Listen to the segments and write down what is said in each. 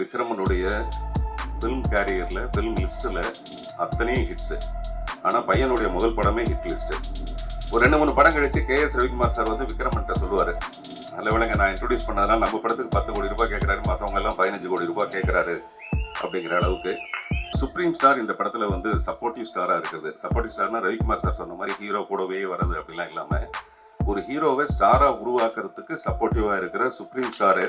விக்ரமனுடைய film கேரியரில் film லிஸ்ட்டில் அத்தனையும் hits ஆனால் பையனுடைய முதல் படமே ஹிட் லிஸ்ட்டு ஒரு ரெண்டு மூணு படம் கழிச்சு கே எஸ் ரவிக்குமார் சார் வந்து விக்ரமன்ட்ட சொல்லுவார். நல்ல விலங்க நான் இன்ட்ரடியூஸ் பண்ணதுனால நம்ம படத்துக்கு பத்து கோடி ரூபாய் கேட்குறாரு மற்றவங்க எல்லாம் பதினஞ்சு கோடி ரூபாய் கேட்குறாரு அப்படிங்கிற அளவுக்கு சுப்ரீம் ஸ்டார் இந்த படத்தில் வந்து சப்போர்ட்டிவ் ஸ்டாராக இருக்குது. சப்போர்ட்டிவ் ஸ்டார்னா ரவிக்குமார் சார் சொன்ன மாதிரி ஹீரோ கூடவே வர்றது அப்படிலாம் இல்லாமல் ஒரு ஹீரோவை ஸ்டாராக உருவாக்குறதுக்கு சப்போர்ட்டிவாக இருக்கிற சுப்ரீம் ஸ்டாரு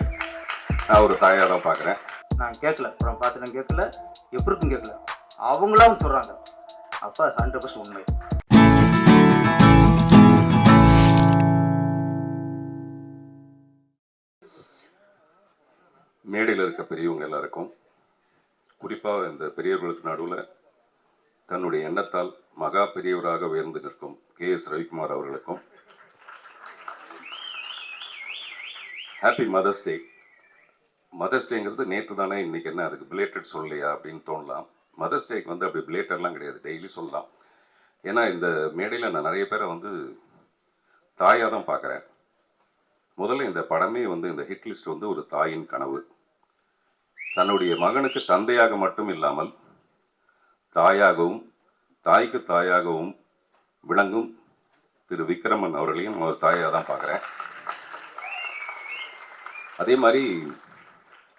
நான் ஒரு தாயாக தான் பார்க்குறேன் நான் கேட்கல. அப்புறம் பார்த்துட்டு கேட்கல. எப்படி இருக்குன்னு கேட்கல. அவங்களாம் சொல்கிறாங்க அப்போ ஹண்ட்ரட் பர்சன்ட் உண்மை. மேடையில் இருக்க பெரியவங்க எல்லாருக்கும் குறிப்பாக இந்த பெரியவர்களுக்கு நடுவில் தன்னுடைய எண்ணத்தால் மகா பெரியவராக உயர்ந்து நிற்கும் கே எஸ் ரவிக்குமார் அவர்களுக்கும் ஹாப்பி மதர்ஸ் டே மதர்ஸ் டேங்கிறது நேற்று தானே இன்னைக்கு என்ன அதுக்கு பிளேட்டட் சொல்லலையா அப்படின்னு தோணலாம். மதர்ஸ் டேக்கு வந்து அப்படி பிளேட்டட்லாம் கிடையாது. டெய்லி சொல்லலாம். ஏன்னா இந்த மேடையில் நான் நிறைய பேரை வந்து தாயாக தான் பார்க்குறேன். முதல்ல இந்த படமே வந்து இந்த ஹிட் லிஸ்ட் வந்து ஒரு தாயின் கனவு. தன்னுடைய மகனுக்கு தந்தையாக மட்டும் இல்லாமல் தாயாகவும் தாய்க்கு தாயாகவும் விளங்கும் திரு விக்ரமன் அவர்களையும் ஒரு தாயாக தான் பார்க்குறேன். அதே மாதிரி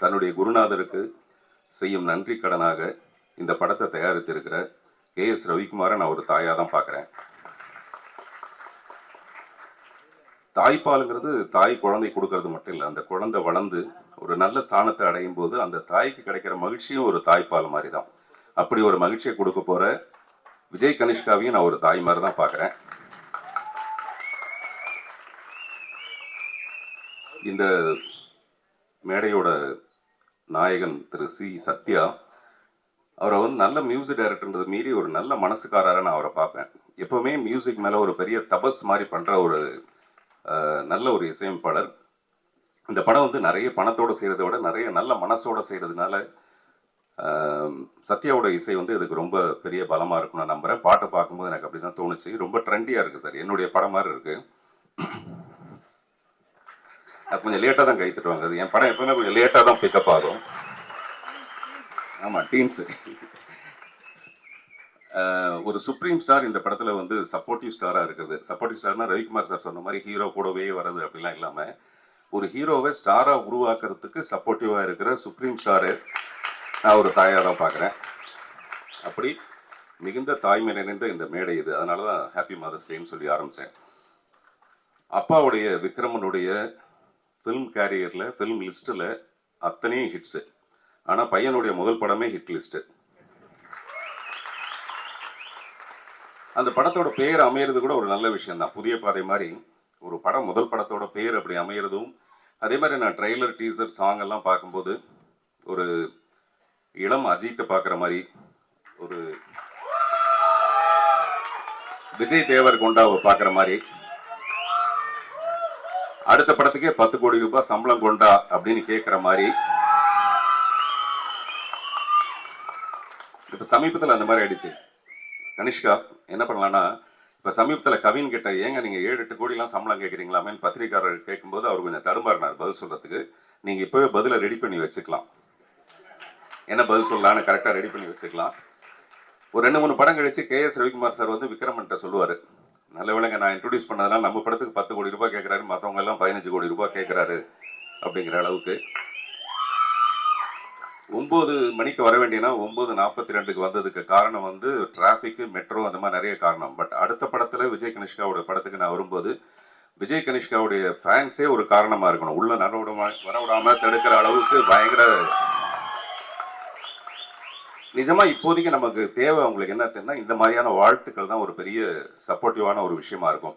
தன்னுடைய குருநாதருக்கு செய்யும் நன்றி கடனாக இந்த படத்தை தயாரித்திருக்கிற கே எஸ் ரவிக்குமாரை நான் ஒரு தாயாக தான் பார்க்குறேன். தாய்ப்பாலுங்கிறது தாய் குழந்தை கொடுக்கறது மட்டும் இல்லை அந்த குழந்தை வளர்ந்து ஒரு நல்ல ஸ்தானத்தை அடையும் போது அந்த தாய்க்கு கிடைக்கிற மகிழ்ச்சியும் ஒரு தாய்ப்பால் மாதிரி தான் அப்படி ஒரு மகிழ்ச்சியை கொடுக்க போகிற விஜய் கனிஷ்காவையும் நான் ஒரு தாய் மாதிரி தான் பார்க்குறேன். இந்த மேடையோட நாயகன் திரு சி. சத்யா அவரை வந்து நல்ல மியூசிக் டைரக்டர்ன்றது மீறி ஒரு நல்ல மனசுக்காரரை நான் அவரை பார்ப்பேன். எப்போவுமே மியூசிக் மேலே ஒரு பெரிய தபஸ் மாதிரி பண்ணுற ஒரு நல்ல ஒரு இசையமைப்பாளர். இந்த படம் வந்து நிறைய பணத்தோடு செய்கிறத விட நிறைய நல்ல மனசோட செய்கிறதுனால சத்யாவோட இசை வந்து இதுக்கு ரொம்ப பெரிய பலமாக இருக்கும் நான் நம்புறேன். பாட்டை பார்க்கும்போது எனக்கு அப்படி தான் தோணுச்சு. ரொம்ப ட்ரெண்டியாக இருக்குது சார். என்னுடைய படம் மாதிரி இருக்குது அது கொஞ்சம் லேட்டாக தான் கை தட்டுவாங்க. அது என் படம் எப்பவுமே கொஞ்சம் லேட்டாக தான் பிக்கப் ஆகும். ஆமாம் டீன்ஸு ஒரு சுப்ரீம் ஸ்டார் இந்த படத்தில் வந்து சப்போர்ட்டிவ் ஸ்டாராக இருக்குது. சப்போர்ட்டிவ் ஸ்டார்னா ரவிக்குமார் சார் சொன்ன மாதிரி ஹீரோ கூடவே வர்றது அப்படிலாம் இல்லாமல் ஒரு ஹீரோவை ஸ்டாராக உருவாக்குறதுக்கு சப்போர்ட்டிவாக இருக்கிற சுப்ரீம் ஸ்டாரு நான் ஒரு தாயாக தான் பார்க்குறேன் அப்படி மிகுந்த தாய்மை நிறைந்த இந்த மேடை இது. அதனால தான் ஹாப்பி மதர்ஸ் டேன்னு சொல்லி ஆரம்பித்தேன் அப்பாவுடைய விக்ரமனுடைய ஃபிலிம் கேரியரில் ஃபிலிம் லிஸ்ட்டில் அத்தனையும் ஹிட்ஸு ஆனால் பையனுடைய முதல் படமே ஹிட் லிஸ்ட்டு அந்த படத்தோட பேர் அமையிறது கூட ஒரு நல்ல விஷயம் தான் புதிய பாதை மாதிரி ஒரு படம் முதல் படத்தோட பேர் அப்படி அமையிறதும் அதே மாதிரி நான் ட்ரெய்லர் டீசர் சாங் எல்லாம் பார்க்கும்போது ஒரு இளம் அஜித்தை பார்க்குற மாதிரி ஒரு விஜய் தேவர் கொண்டாவை பார்க்குற மாதிரி அடுத்த படத்துக்கே பத்து கோடி ரூபாய் சம்பளம் கொண்டா அப்படின்னு கேட்குற மாதிரி. இப்ப சமீபத்துல அந்த மாதிரி ஆயிடுச்சு. கனிஷ்கா என்ன பண்ணலாம்னா இப்ப சமீபத்துல கவின் கிட்ட ஏங்க நீங்க ஏழு எட்டு கோடிலாம் சம்பளம் கேட்குறீங்களாமேன்னு பத்திரிகையாளர் கேட்கும்போது அவர் கொஞ்சம் தடுமாறினார் பதில் சொல்றதுக்கு. நீங்க இப்பவே பதில ரெடி பண்ணி வச்சுக்கலாம். என்ன பதில் சொல்லலாம்னு கரெக்டா ரெடி பண்ணி வச்சுக்கலாம். ஒரு ரெண்டு மூணு படம் கழிச்சு கே எஸ் ரவிக்குமார் சார் வந்து விக்ரமன்ட்ட சொல்லுவாரு. நல்ல வேளைங்க நான் இன்ட்ரடியூஸ் பண்ணதுனால நம்ம படத்துக்கு பத்து கோடி ரூபாய் கேட்குறாரு மற்றவங்க எல்லாம் பதினஞ்சு கோடி ரூபாய் கேட்குறாரு அப்படிங்கிற அளவுக்கு. ஒம்பது மணிக்கு வர வேண்டியனா ஒம்பது நாற்பத்தி ரெண்டுக்கு வந்ததுக்கு காரணம் வந்து டிராஃபிக்கு மெட்ரோ அந்த மாதிரி நிறைய காரணம். பட் அடுத்த படத்தில் விஜய் கனிஷ்காவோட படத்துக்கு நான் வரும்போது விஜய் கனிஷ்காவுடைய ஃபேன்ஸே ஒரு காரணமாக இருக்கணும். உள்ள வர விடாமல் தடுக்கிற அளவுக்கு பயங்கர நிஜமா இப்போதைக்கு நமக்கு தேவை அவங்களுக்கு என்ன தெரியும்னா இந்த மாதிரியான வாழ்த்துக்கள் தான் ஒரு பெரிய சப்போர்ட்டிவான ஒரு விஷயமா இருக்கும்.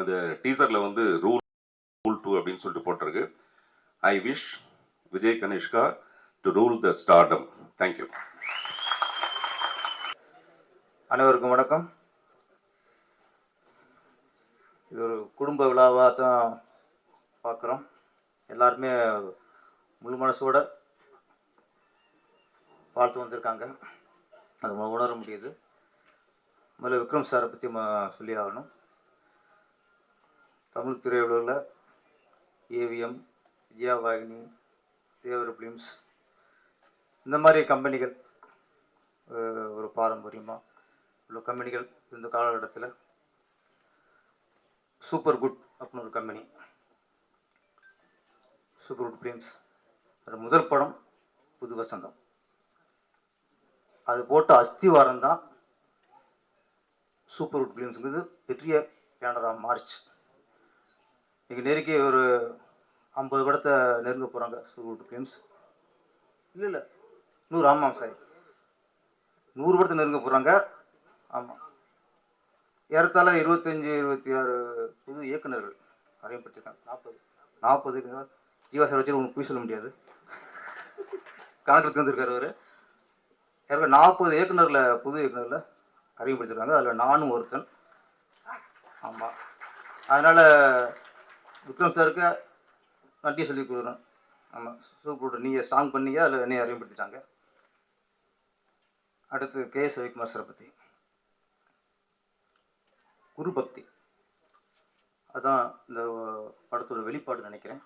அந்த டீசர்ல வந்து ரூல் ரூல் டூ அப்படின்னு சொல்லிட்டு போட்டிருக்கு. I wish Vijay Kanishka to rule the stardom thank you அனைவருக்கும் வணக்கம். இது ஒரு குடும்ப விழாவாக தான் பார்க்குறோம். எல்லாருமே முழு மனசோட வாழ்த்து வந்திருக்காங்க. அது உணர முடியுது. முதல்ல விக்ரம் சாரை பற்றி சொல்லி ஆகணும். தமிழ் திரையுலகில் ஏவிஎம் விஜயா வாகினி தேவர் ஃபிலிம்ஸ் இந்த மாதிரி கம்பெனிகள் ஒரு பாரம்பரியமாக உள்ள கம்பெனிகள் இந்த காலகட்டத்தில் சூப்பர் குட் அப்படின்னு ஒரு கம்பெனி. சூப்பர் குட் ஃபிலிம்ஸ் அது முதல் படம் புது வசந்தம். அது போட்ட அஸ்திவாரம் தான் சூப்பர் உட் ஃபிலிம்ஸுங்கிறது பெரிய பேனராக மாறிச்சு. இன்னைக்கு நெருக்கி ஒரு ஐம்பது படத்தை நெருங்க போகிறாங்க சூப்பர் உட் ஃபிலிம்ஸ் இல்லை இல்லை. நூறு ஆமாம் சார். நூறு படத்தை நெருங்க போகிறாங்க ஆமாம். ஏறத்தாழ இருபத்தஞ்சி இருபத்தி ஆறு புது இயக்குனர்கள் அறிமுகப்படுத்திருக்காங்க நாற்பது. நாற்பது ஜீவா சார் வச்சு ஒன்று போய் சொல்ல முடியாது. கணக்கில் தந்திருக்காரு அவர். ஏற்கனவே நாற்பது இயக்குனரில் புது இயக்குனரில் அறிமுகப்படுத்திருக்காங்க. அதில் நானும் ஒருத்தன். ஆமாம் அதனால் விக்ரம் சாருக்கு நன்றி சொல்லி கொடுக்குறேன் ஆமாம் சூப்பர் நீங்கள் சாங் பண்ணீங்க அதில் என்னையை அறிமுகப்படுத்திட்டாங்க. அடுத்து கே எஸ் ரவிக்குமார் சாரை பற்றி குரு பக்தி. அதான் இந்த படத்தோட வெளிப்பாடு நினைக்கிறேன்.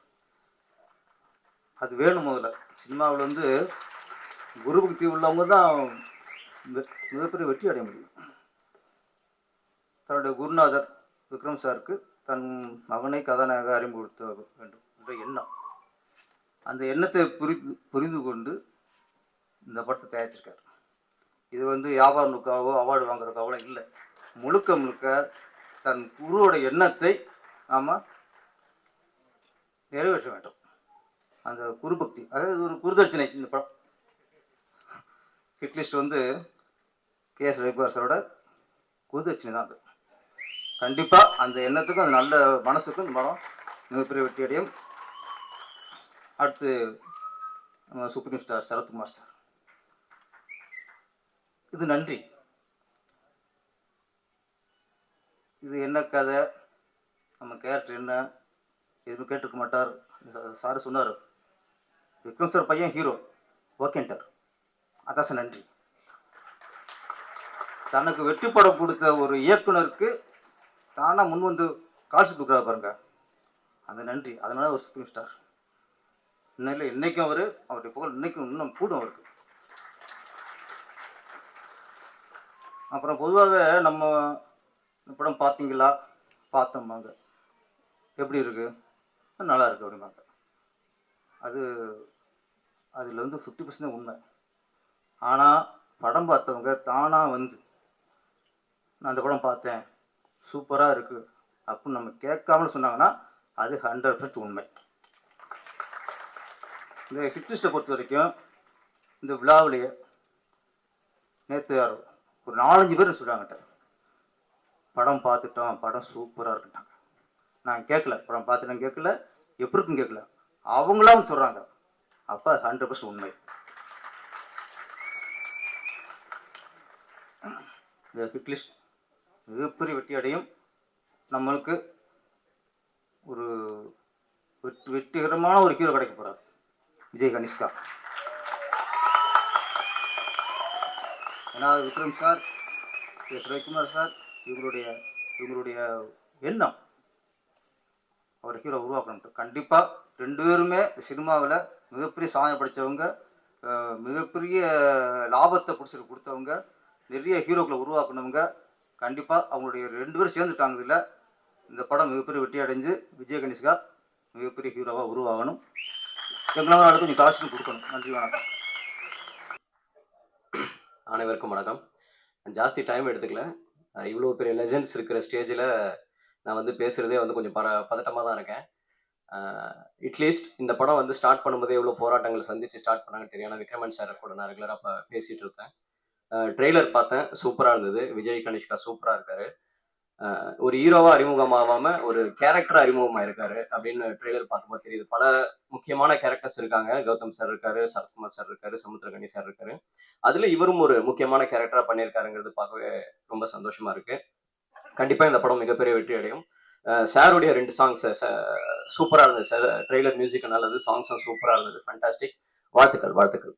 அது வேணும் முதல்ல. சினிமாவில் வந்து குரு பக்தி உள்ளவங்க தான் மிகப்பெரிய வெற்றி அடைய முடியும். தன்னுடைய குருநாதர் விக்ரம் சாருக்கு தன் மகனை கதாநாயக அறிமுகப்படுத்த வேண்டும் என்ற எண்ணம். அந்த எண்ணத்தை புரிந்து புரிந்து கொண்டு இந்த படத்தை தயாரிச்சிருக்காரு. இது வந்து வியாபார நோக்காவோ அவார்டு வாங்குறதுக்காவோ இல்லை. முழுக்க முழுக்க தன் குருவோட எண்ணத்தை நாம் நிறைவேற்ற வேண்டும். அந்த குரு பக்தி அதாவது ஒரு குருதட்சணை இந்த படம். ஹிட்லிஸ்ட் வந்து கே எஸ் ரவிக்குமார் சாரோட தான் அது. கண்டிப்பாக அந்த எண்ணத்துக்கும் அந்த நல்ல மனசுக்கும் இந்த படம் மிகப்பெரிய வெற்றி அடையும். அடுத்து நம்ம சுப்ரீம் ஸ்டார் சரத்குமார் சார். இது நன்றி. இது என்ன கதை? நம்ம கேரக்டர் என்ன? எதுவும் கேட்டிருக்க மாட்டார். சார் சொன்னார். விக்ரம் சார் பையன் ஹீரோ ஓகேன்ட்டார். அதச நன்றி. தனக்கு வெற்றி படம் கொடுத்த ஒரு இயக்குனருக்கு தானா முன் வந்து காசு கொடுக்குறா பாருங்க. அந்த நன்றி. அதனால ஒரு சுப்ரீம் ஸ்டார் இன்னும் இன்னைக்கும் அவர் அவருடைய புகழ் இன்னைக்கும் இன்னும் கூடும் அவருக்கு. அப்புறம் பொதுவாக நம்ம படம் பார்த்தீங்களா? பார்த்தோம்பாங்க எப்படி இருக்கு? நல்லா இருக்கு அப்படிம்பாங்க. அது அதில் வந்து ஃபிஃப்டி பர்சன்ட் உண்மை. ஆனால் படம் பார்த்தவங்க தானாக வந்து நான் அந்த படம் பார்த்தேன். சூப்பராக இருக்குது அப்படின்னு நம்ம கேட்காம சொன்னாங்கன்னா அது ஹண்ட்ரட் பர்சன்ட் உண்மை. இந்த ஹிட்லிஸ்ட்டை பொறுத்த வரைக்கும் இந்த விழாவிலேயே நேற்று யார் ஒரு நாலஞ்சு பேர் சொல்கிறாங்கட்ட படம் பார்த்துட்டோம். படம் சூப்பராக இருக்குட்டாங்க நான் கேட்கல. படம் பார்த்துட்டேன் கேட்கல. எப்படி இருக்குன்னு கேட்கல. அவங்களாம் சொல்கிறாங்க அப்போ ஹண்ட்ரட் பர்சன்ட் உண்மை. இந்த ஹிட்லிஸ்ட் மிகப்பெரிய வெற்றி அடையும். நம்மளுக்கு ஒரு வெற்றி வெற்றிகரமான ஒரு ஹீரோ கிடைக்க போகிறார் விஜய் கனிஷ்கா ஏன்னா Vikram sir S Ravikumar sir இவங்களுடைய இவங்களுடைய எண்ணம் அவர் ஹீரோ உருவாக்கணும் கண்டிப்பாக ரெண்டு பேருமே சினிமாவில் மிகப்பெரிய சாதனை படித்தவங்க மிகப்பெரிய லாபத்தை பிடிச்சிட்டு கொடுத்தவங்க நிறைய ஹீரோக்களை உருவாக்குனவங்க கண்டிப்பாக அவங்களுடைய ரெண்டு பேரும் சேர்ந்துட்டாங்க இதில். இந்த படம் மிகப்பெரிய வெற்றி அடைஞ்சு விஜய கணேஷ்கா மிகப்பெரிய ஹீரோவாக உருவாகணும். எங்களால் நாளைக்கு கொஞ்சம் காசுன்னு கொடுக்கணும். நன்றி வணக்கம். அனைவருக்கும் வணக்கம். நான் ஜாஸ்தி டைம் எடுத்துக்கல. இவ்வளோ பெரிய லெஜெண்ட்ஸ் இருக்கிற ஸ்டேஜில் நான் வந்து பேசுகிறதே வந்து கொஞ்சம் பர பதட்டமாக தான் இருக்கேன். இட்லீஸ்ட் இந்த படம் வந்து ஸ்டார்ட் பண்ணும்போதே எவ்வளோ போராட்டங்கள் சந்தித்து ஸ்டார்ட் பண்ணாங்க தெரியும். ஆனால் விக்ரமன் சார் கூட நான் ரெகுலராக இப்போ பேசிகிட்டு இருப்பேன். ட்ரெய்லர் பார்த்தேன். சூப்பராக இருந்தது. விஜய் கனிஷ்கா சூப்பராக இருக்காரு. ஒரு ஹீரோவாக அறிமுகமாகாம ஒரு கேரக்டர் அறிமுகமாயிருக்காரு அப்படின்னு ட்ரெய்லர் பார்க்கும்போது தெரியுது. பல முக்கியமான கேரக்டர்ஸ் இருக்காங்க. கௌதம் சார் இருக்காரு சரத்குமார் சார் இருக்காரு சமுத்திரகணி சார் இருக்காரு. அதுல இவரும் ஒரு முக்கியமான கேரக்டரா பண்ணியிருக்காருங்கிறது பார்க்கவே ரொம்ப சந்தோஷமா இருக்கு. கண்டிப்பா இந்த படம் மிகப்பெரிய வெற்றி அடையும். சாருடைய ரெண்டு சாங்ஸ் சூப்பரா இருந்தது. சார் ட்ரெய்லர் மியூசிக் நல்லது. சாங்ஸும் சூப்பரா இருந்தது. ஃபண்டாஸ்டிக் வாழ்த்துக்கள் வாழ்த்துக்கள்.